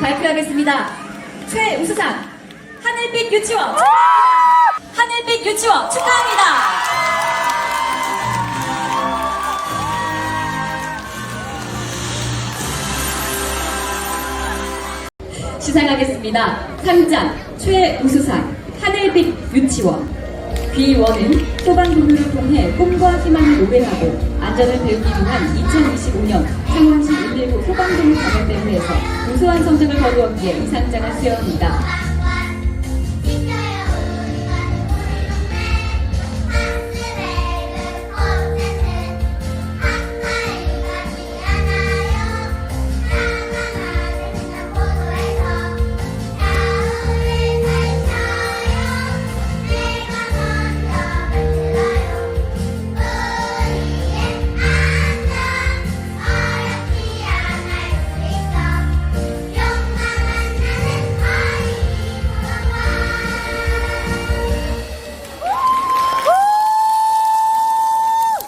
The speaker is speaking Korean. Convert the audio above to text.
발표하겠습니다. 최우수상 하늘빛 유치원 하늘빛 유치원 축하합니다. 시상하겠습니다. 상장 최우수상 하늘빛 유치원 비원은 소방교류를 통해 꿈과 희망을 노래하고 안전을 배우기 위한 2025년 창원시 119 소방교육 경연대회에서 우수한 성적을 거두었기에 이 상장을 수여합니다.